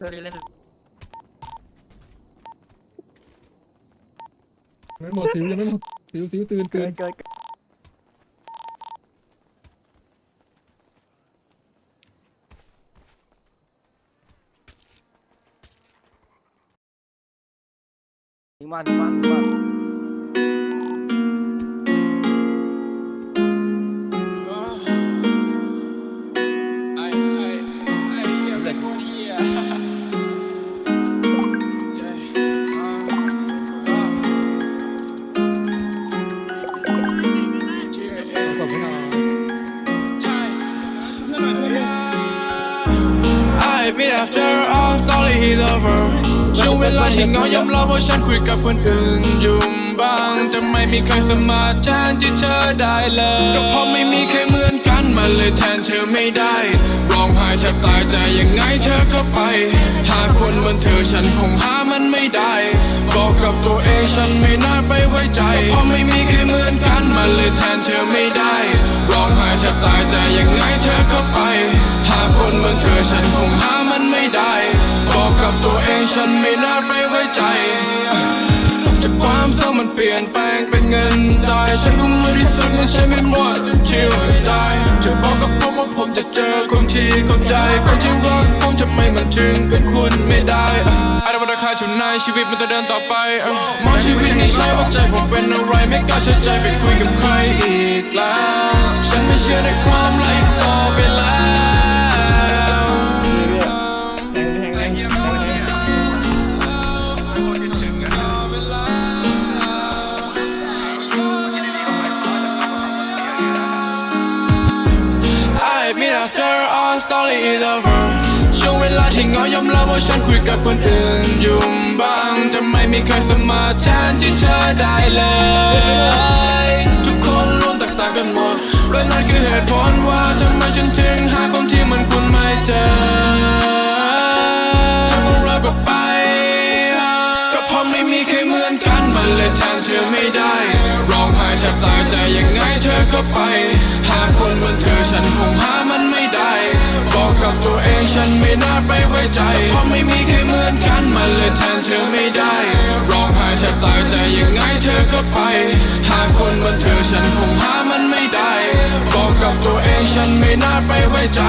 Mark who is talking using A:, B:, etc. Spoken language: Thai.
A: เล่นเล่น
B: ไม่หมดสิวยังไม่หมดสิวสิวตื่น
C: เกิ
B: ตื่น
C: นเกินทิ้งบ้านทิ้งบ้านทิ้งบ้าน
D: I be after all sorry lover ช่วงเวลาที่เงายอมรับว่าฉันคุยกับคนอื่นอยู่บ้างแต่ไม่มีใครสามารถแทนที่เธอได้เลย ก็เพราะไม่มีใครเหมือนกันมันเลยแทนเธอไม่ได้ร้องไห้แทบตายแต่ยังไงเธอก็ไป หาคนเหมือนเธอฉันคงหามันไม่ได้ บอกกับตัวเองฉันไม่น่าไปไว้ใจ เพราะไม่มีใครเหมือนกันมันเลยแทนเธอไม่ได้ร้อง แทบตายแต่ยังไงเธอก็ไป หาคนเหมือนเธอฉันคงหามันไม่ได้ บอกกับตัวเองฉันไม่น่าไปไว้ใจจากความเศร้ามันเปลี่ยนแปลงเป็นเงินได้ ฉันคงรู้ที่สุดว่าฉันไม่หมดจะเที่ยวได้จะบอกกับผมว่าผมจะเจอคนที่เข้าใจคนที่รักผมทำไม่มันถึงเป็นคุณไม่ได้อาจจะราคาชุนนายชีวิตมันจะเดินต่อไปมองชีวิตนี้ใช่ว่าใจผมเป็นอะไรไม่กล้าเชื่อใจไปคุยกับใครอีกแล้ว ชื่อในความรักต่อไปแล้ว
C: แทงแทงแทงแทงแทง
D: I meet after all story is over ช่วงเวลาที่เหงายอมรับว่าฉันคุยกับคนอื่นอยู่บ้างแต่ไม่มีใครสามารถแทนที่เธอได้เลย มีใครเหมือนกันมันเลยแทนเธอไม่ได้ ร้องไห้แทบตายแต่ยังไงเธอก็ไป หาคนเหมือนเธอฉันคงหามันไม่ได้ บอกกับตัวเองฉันไม่น่าไปไว้ใจ เพราะไม่มีใครเหมือนกันมันเลยแทนเธอไม่ได้ ร้องไห้แทบตายแต่ยังไงเธอก็ไป หาคนเหมือนเธอฉันคงหามันไม่ได้ บอกกับตัวเองฉันไม่น่าไปไว้ใจ